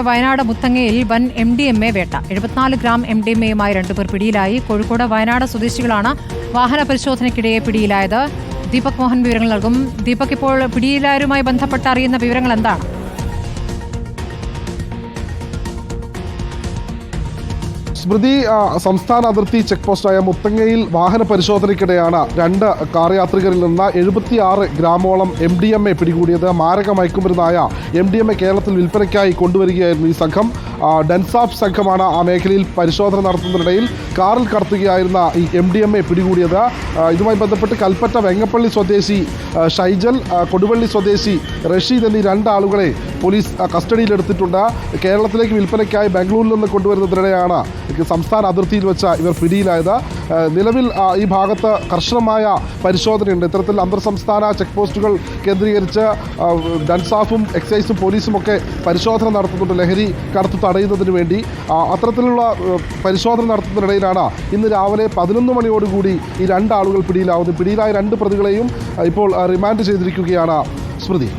വയനാട് മുത്തങ്ങയിൽ വൻ M D M A വേട്ട. എഴുപത്തിനാല് ഗ്രാം എം ഡി എം എയുമായി രണ്ടുപേർ പിടിയിലായി. കോഴിക്കോട് വയനാട് സ്വദേശികളാണ് വാഹന പരിശോധനയ്ക്കിടെ പിടിയിലായത്. ദീപക് മോഹൻ വിവരങ്ങൾ നൽകും. ദീപക് ഇപ്പോൾ പിടിയിലായവരുമായി ബന്ധപ്പെട്ട് അറിയുന്ന വിവരങ്ങൾ എന്താണ്? സ്മൃതി സംസ്ഥാന അതിർത്തി ചെക്ക് പോസ്റ്റായ മുത്തങ്ങയിൽ വാഹന പരിശോധനയ്ക്കിടെയാണ് രണ്ട് കാർ യാത്രികരിൽ നിന്ന് എഴുപത്തിയാറ് ഗ്രാമോളം എം ഡി എം എ പിടികൂടിയത്. മാരക മയക്കുമരുന്നായ എം ഡി എം എ കേരളത്തിൽ വിൽപ്പനയ്ക്കായി കൊണ്ടുവരികയായിരുന്നു ഈ സംഘം. ഡെൻസാഫ് സംഘമാണ് ആ മേഖലയിൽ പരിശോധന നടത്തുന്നതിനിടയിൽ കാറിൽ കടത്തുകയായിരുന്ന ഈ എം ഡി എം എ പിടികൂടിയത്. ഇതുമായി ബന്ധപ്പെട്ട് കൽപ്പറ്റ വെങ്ങപ്പള്ളി സ്വദേശി ഷൈജൽ കൊടുവള്ളി സ്വദേശി റഷീദ് എന്നീ രണ്ടാളുകളെ പോലീസ് കസ്റ്റഡിയിലെടുത്തിട്ടുണ്ട് കേരളത്തിലേക്ക് വിൽപ്പനയ്ക്കായി ബാംഗ്ലൂരിൽ നിന്ന് കൊണ്ടുവരുന്നതിനിടെയാണ് സംസ്ഥാന അതിർത്തിയിൽ വെച്ച ഇവർ പിടിയിലായത്. നിലവിൽ ഈ ഭാഗത്ത് കർശനമായ പരിശോധനയുണ്ട്. ഇത്തരത്തിൽ അന്തർ സംസ്ഥാന ചെക്ക് പോസ്റ്റുകൾ കേന്ദ്രീകരിച്ച് ഡൻസാഫും എക്സൈസും പോലീസും ഒക്കെ പരിശോധന നടത്തുന്നുണ്ട്. ലഹരി കടത്തു തടയുന്നതിന് വേണ്ടി. അത്തരത്തിലുള്ള പരിശോധന നടത്തുന്നതിനിടയിലാണ് ഇന്ന് രാവിലെ പതിനൊന്ന് മണിയോടുകൂടി ഈ രണ്ടാളുകൾ പിടിയിലാവുന്നത് പിടിയിലായ രണ്ട് പ്രതികളെയും ഇപ്പോൾ റിമാൻഡ് ചെയ്തിരിക്കുകയാണ് സ്മൃതി.